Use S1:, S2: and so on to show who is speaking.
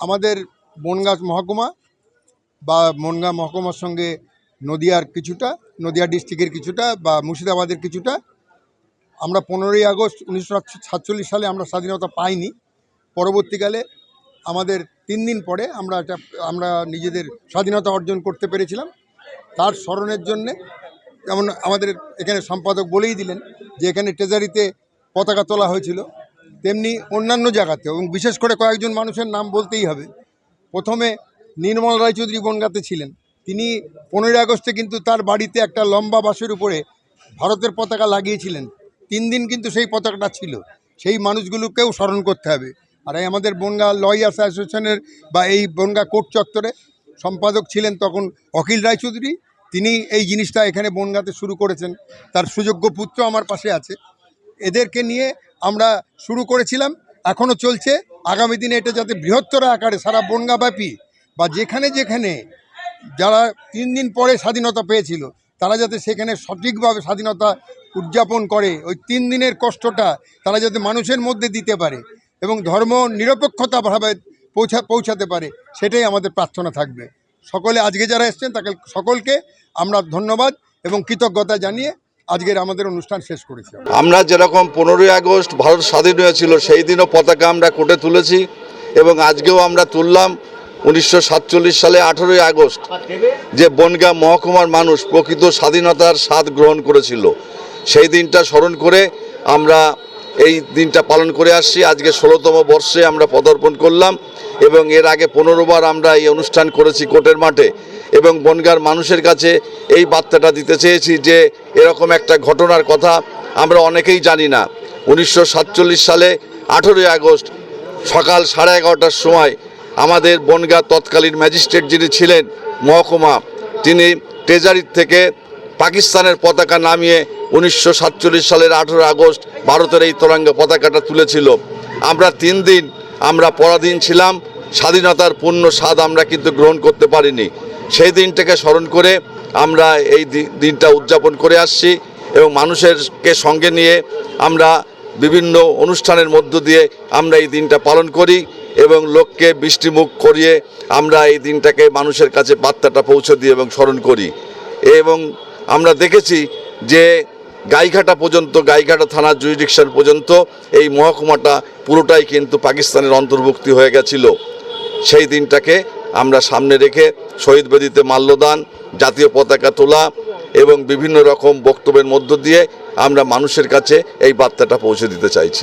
S1: আমাদের বনগাঁ মহকুমা বা বনগাঁ মহকুমার সঙ্গে নদিয়ার কিছুটা, নদিয়া ডিস্ট্রিক্টের কিছুটা বা মুর্শিদাবাদের কিছুটা, আমরা পনেরোই আগস্ট উনিশশো সাতচল্লিশ সালে আমরা স্বাধীনতা পাইনি। পরবর্তীকালে আমাদের তিন দিন পরে আমরা এটা, আমরা নিজেদের স্বাধীনতা অর্জন করতে পেরেছিলাম। তার স্মরণের জন্যে যেমন আমাদের এখানে সম্পাদক বলেই দিলেন যে এখানে ট্রেজারিতে পতাকা তোলা হয়েছিল। তেমনি অন্যান্য জায়গাতে এবং বিশেষ করে কয়েকজন মানুষের নাম বলতেই হবে। প্রথমে নির্মল রায়চৌধুরী বনগাঁতে ছিলেন। তিনি পনেরোই আগস্টে কিন্তু তার বাড়িতে একটা লম্বা বাসের উপরে ভারতের পতাকা লাগিয়েছিলেন। তিন দিন কিন্তু সেই পতাকাটা ছিল। সেই মানুষগুলোকেও স্মরণ করতে হবে। আর এই আমাদের বনগা লয়ার্স অ্যাসোসিয়েশনের বা এই বনগা কোর্ট চত্বরে সম্পাদক ছিলেন তখন অখিল রায়চৌধুরী। তিনি এই জিনিসটা এখানে বনগাতে শুরু করেছেন। তার সুযোগ্য পুত্র আমার পাশে আছে। এদেরকে নিয়ে আমরা শুরু করেছিলাম। এখনও চলছে। আগামী দিনে এটা যাতে বৃহত্তর আকারে সারা বনগাব্যাপী বা যেখানে যেখানে যারা তিন দিন পরে স্বাধীনতা পেয়েছিল, তারা যাতে সেখানে সঠিকভাবে স্বাধীনতা উদযাপন করে, ওই তিন দিনের কষ্টটা তারা যাতে মানুষের মধ্যে দিতে পারে এবং ধর্ম নিরপেক্ষতাভাবে পৌঁছা, পৌঁছাতে পারে, সেটাই আমাদের প্রার্থনা থাকবে। সকলে আজকে যারা এসছেন, তাকে, সকলকে আমরা ধন্যবাদ এবং কৃতজ্ঞতা জানিয়ে আজকের আমাদের অনুষ্ঠান শেষ করেছি
S2: আমরা। যেরকম পনেরোই আগস্ট ভারত স্বাধীন হয়েছিল, সেই দিনও পতাকা আমরা কোটে তুলেছি এবং আজকেও আমরা তুললাম উনিশশো সাতচল্লিশ সালে আঠেরোই আগস্ট যে বনগাঁ মহকুমার মানুষ প্রকৃত স্বাধীনতার স্বাদ গ্রহণ করেছিল। সেই দিনটা স্মরণ করে আমরা এই দিনটা পালন করে আসছি। আজকে ষোলোতম বর্ষে আমরা পদার্পণ করলাম এবং এর আগে পনেরোবার আমরা এই অনুষ্ঠান করেছি কোর্টের মাঠে। এবং বনগার মানুষের কাছে এই বার্তাটা দিতে চেয়েছি যে এরকম একটা ঘটনার কথা আমরা অনেকেই জানি না। উনিশশো সাতচল্লিশ সালে আঠেরোই আগস্ট সকাল সাড়ে এগারোটার সময় আমাদের বনগাঁ তৎকালীন ম্যাজিস্ট্রেট যিনি ছিলেন, মহকুমা, তিনি ট্রেজারির থেকে পাকিস্তানের পতাকা নামিয়ে উনিশশো সাতচল্লিশ সালের আঠেরো আগস্ট ভারতের এই তরঙ্গা পতাকাটা তুলেছিল। আমরা তিন দিন আমরা পরাধীন ছিলাম স্বাধীনতার পূর্ণ স্বাদ আমরা কিন্তু গ্রহণ করতে পারিনি। সেই দিনটাকে স্মরণ করে আমরা এই দিনটা উদযাপন করে আসছি এবং মানুষেরকে সঙ্গে নিয়ে আমরা বিভিন্ন অনুষ্ঠানের মধ্য দিয়ে আমরা এই দিনটা পালন করি এবং লোককে বৃষ্টিমুখ করিয়ে আমরা এই দিনটাকে মানুষের কাছে বার্তাটা পৌঁছে দিই এবং স্মরণ করি। এবং আমরা দেখেছি যে গাইঘাটা পর্যন্ত, গাইঘাটা থানার জুরিডিকশন পর্যন্ত এই মহকুমাটা পুরোটাই কিন্তু পাকিস্তানের অন্তর্ভুক্তি হয়ে গেছিল। সেই দিনটাকে আমরা সামনে রেখে শহীদ বেদিতে মাল্যদান, জাতীয় পতাকা তোলা এবং বিভিন্ন রকম বক্তব্যের মধ্য দিয়ে আমরা মানুষের কাছে এই বার্তাটা পৌঁছে দিতে চাইছি।